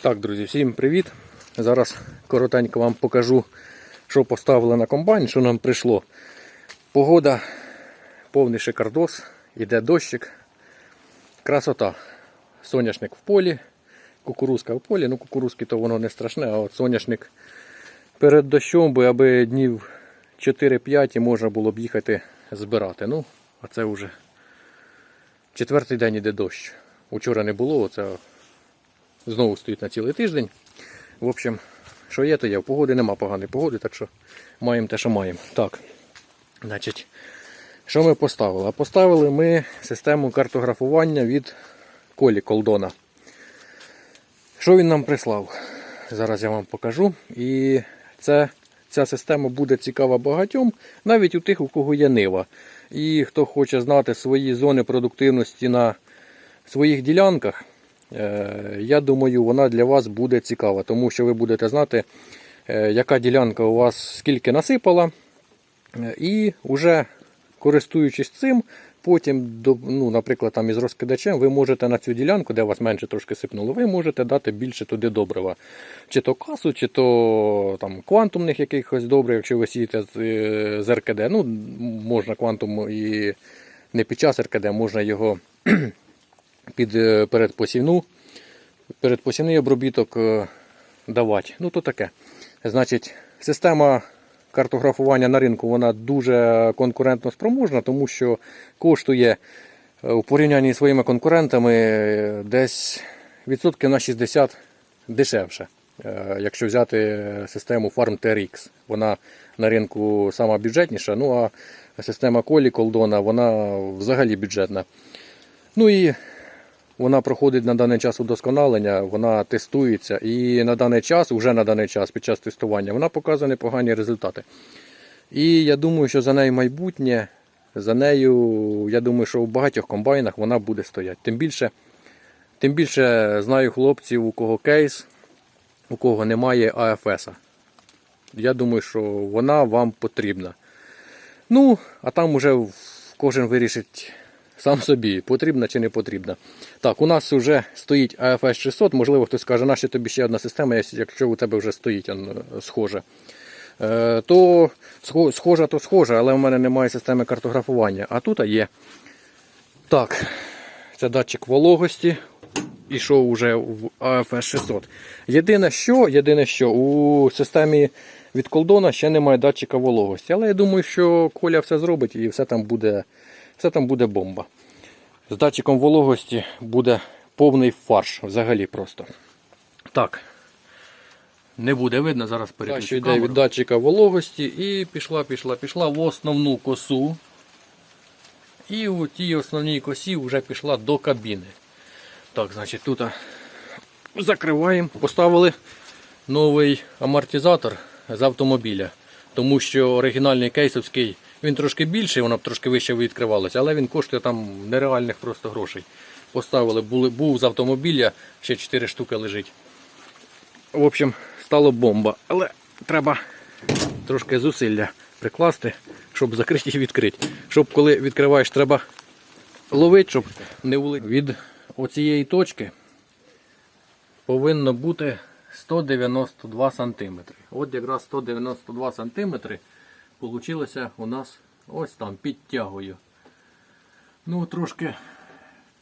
Так, друзі, всім привіт. Зараз коротенько вам покажу, що поставили на комбайн, що нам прийшло. Погода, повний шикардос, іде дощик. Красота. Соняшник в полі, кукурузка в полі. Ну, кукурузки то воно не страшне, а от соняшник перед дощом, би аби днів 4-5 можна було б їхати збирати. Ну, а це вже четвертий день іде дощ. Учора не було, оце знову стоїть на цілий тиждень. В общем, що є, то є. Погоди нема поганої погоди, так що маємо те, що маємо. Так, значить, що ми поставили? Поставили ми систему картографування від Колі Колдона. Що він нам прислав? Зараз я вам покажу. І це, ця система буде цікава багатьом, навіть у тих, у кого є нива. І хто хоче знати свої зони продуктивності на своїх ділянках, я думаю, вона для вас буде цікава, тому що ви будете знати, е, яка ділянка у вас скільки насипала. Е, І вже користуючись цим, потім, ну, наприклад, там із розкидачем, ви можете на цю ділянку, де вас менше трошки сипнуло, ви можете дати більше туди добрива. Чи то касу, чи то там, квантумних якихось добрив, якщо ви сієте з, е, РКД. Ну, можна квантум і не під час РКД, можна його під е, передпосівну, передпосівний обробіток е, давати. Ну, то таке. Значить, система картографування на ринку вона дуже конкурентно спроможна, тому що коштує е, у порівнянні зі своїми конкурентами десь відсотків на 60 дешевше. Якщо взяти систему Farm TRX, вона на ринку сама бюджетніша, ну а система Колі Колдона вона взагалі бюджетна. Ну і вона проходить на даний час удосконалення, вона тестується і на даний час, уже на даний час, під час тестування, вона показує непогані результати. І я думаю, що за нею майбутнє, за нею, я думаю, що в багатьох комбайнах вона буде стояти. Тим більше, тим більше знаю хлопців, у кого кейс, у кого немає АФС. Я думаю, що вона вам потрібна. Ну, а там уже кожен вирішить сам собі, потрібна чи не потрібна. Так, у нас вже стоїть AFS 600, можливо, хтось скаже, нащо тобі ще одна система, якщо у тебе вже стоїть он, схоже. Е, то схожа, то схожа, але в мене немає системи картографування. А тут є. Так, це датчик вологості. Ішов вже в AFS 600. Єдине що, єдине що, у системі від колдона ще немає датчика вологості. Але я думаю, що Коля все зробить і все там буде, все там буде бомба. З датчиком вологості буде повний фарш взагалі просто. Так. Не буде видно, зараз переключу що йде від датчика вологості і пішла, пішла, пішла в основну косу. І у тій основній косі вже пішла до кабіни. Так, значить, тут закриваємо. Поставили новий амортизатор з автомобіля. Тому що оригінальний кейсовський, він трошки більший, воно б трошки вище відкривалося, але він коштує там нереальних просто грошей. Поставили, були, був з автомобіля, ще 4 штуки лежить. В общем, стало бомба. Але треба трошки зусилля прикласти, щоб закрити і відкрити. Щоб коли відкриваєш, треба ловити, щоб не улетіти. Від оцієї точки повинно бути 192 см. От якраз 192 см получилося у нас ось там під тягою. Ну, трошки,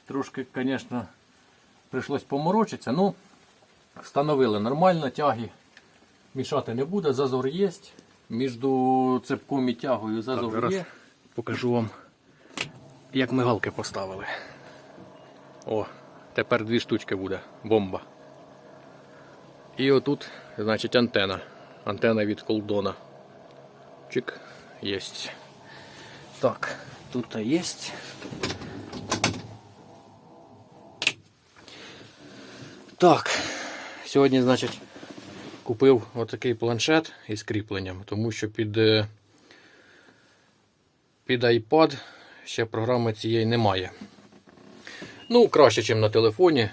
трошки, звісно, прийшлось поморочитися. Ну, встановили нормально тяги. Мішати не буде, зазор є. Між цепком і тягою зазор зараз є. Покажу вам, як мигалки поставили. О, тепер дві штучки буде. Бомба. І отут, значить, антена. Антена від колдона. Чик, єсть. Так, тут є. Так, сьогодні, значить, купив отакий планшет із кріпленням, тому що під, е, під iPad ще програми цієї немає. Ну, краще, ніж на телефоні,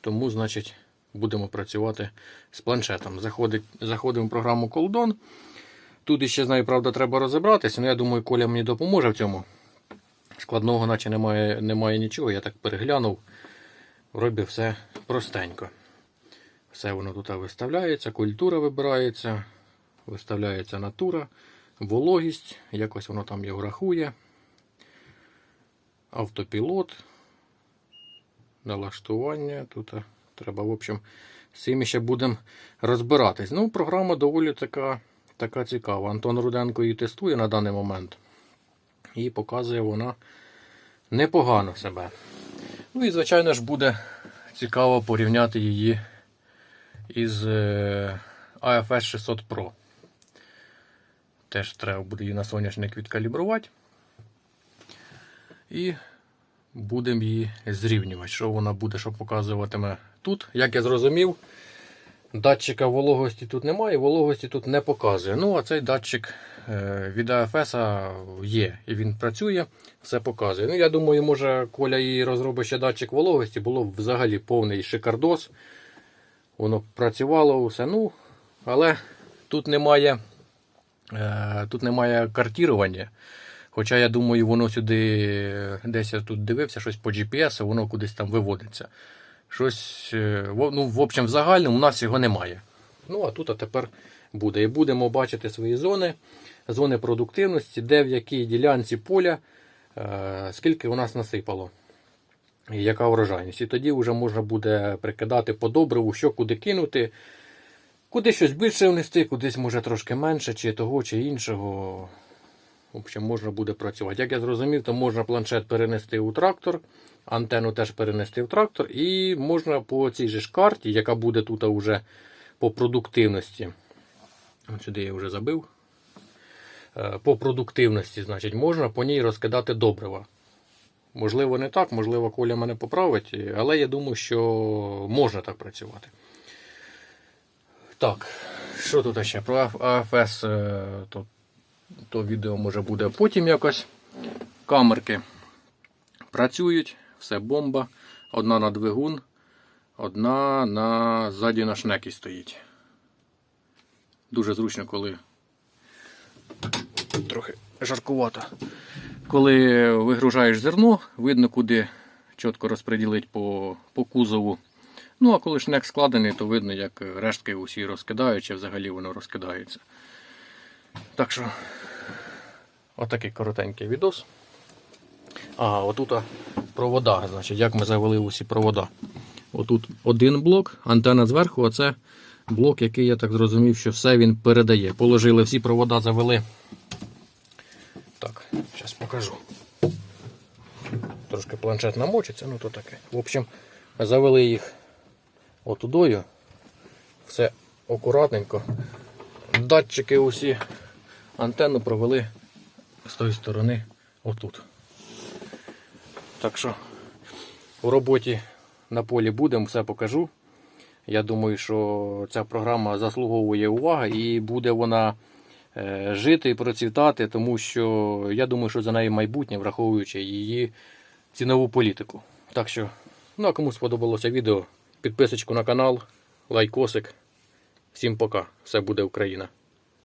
тому, значить, будемо працювати з планшетом. Заходить, заходимо в програму Coldon. Тут іще знаю, правда, треба розібратися, але я думаю, Коля мені допоможе в цьому. Складного, наче немає, немає нічого, я так переглянув. Вроді все простенько. Все воно тут виставляється, культура вибирається, виставляється натура, вологість, якось воно там його рахує. Автопілот, налаштування. Тут е, треба, в общем, з цим ще будемо розбиратись. Ну, програма доволі така, така цікава. Антон Руденко її тестує на даний момент. І показує вона непогано себе. Ну і, звичайно ж, буде цікаво порівняти її із е, AFS 600 Pro. Теж треба буде її на соняшник відкалібрувати. І будемо її зрівнювати. Що вона буде, що показуватиме тут. Як я зрозумів, датчика вологості тут немає, вологості тут не показує. Ну, а цей датчик е, від AFS є і він працює, все показує. Ну, я думаю, може, Коля і розробить ще датчик вологості, було взагалі повний шикардос. Воно працювало все. Ну, але тут немає, е, тут немає картірування. Хоча я думаю, воно сюди, десь я тут дивився, щось по GPS, воно кудись там виводиться. Щось, е, ну, в общем, в загальному у нас його немає. Ну, а тут а тепер буде. І будемо бачити свої зони, зони продуктивності, де в якій ділянці поля, е, скільки у нас насипало. І яка врожайність. І тоді вже можна буде прикидати по добриву, що куди кинути, куди щось більше внести, кудись може трошки менше, чи того, чи іншого. В общем, можна буде працювати. Як я зрозумів, то можна планшет перенести у трактор, антенну теж перенести в трактор, і можна по цій же ж карті, яка буде тут уже по продуктивності. От сюди я вже забив. Е, По продуктивності, значить, можна по ній розкидати добрива. Можливо, не так, можливо, Коля мене поправить, але я думаю, що можна так працювати. Так, що тут ще? Про АФС, е, то то відео може буде потім якось. Камерки працюють, все бомба. Одна на двигун, одна на ззаді на шнекі стоїть. Дуже зручно, коли трохи жаркувато. Коли вигружаєш зерно, видно, куди чітко розподілити по, по кузову. Ну, а коли шнек складений, то видно, як рештки усі розкидають, чи взагалі воно розкидається. Так що, отакий коротенький відос. А, отут провода, значить, як ми завели усі провода. Отут один блок, антенна зверху, а це блок, який я так зрозумів, що все він передає. Положили всі провода, завели. Так, зараз покажу. Трошки планшет намочиться, ну то таке. В общем, завели їх отудою. Все акуратненько. Датчики усі антенну провели з тої сторони отут. Так що у роботі на полі будемо, все покажу. Я думаю, що ця програма заслуговує уваги і буде вона е, жити і процвітати, тому що я думаю, що за нею майбутнє, враховуючи її цінову політику. Так що, ну а кому сподобалося відео, підписочку на канал, лайкосик. Всім пока. Все буде Україна.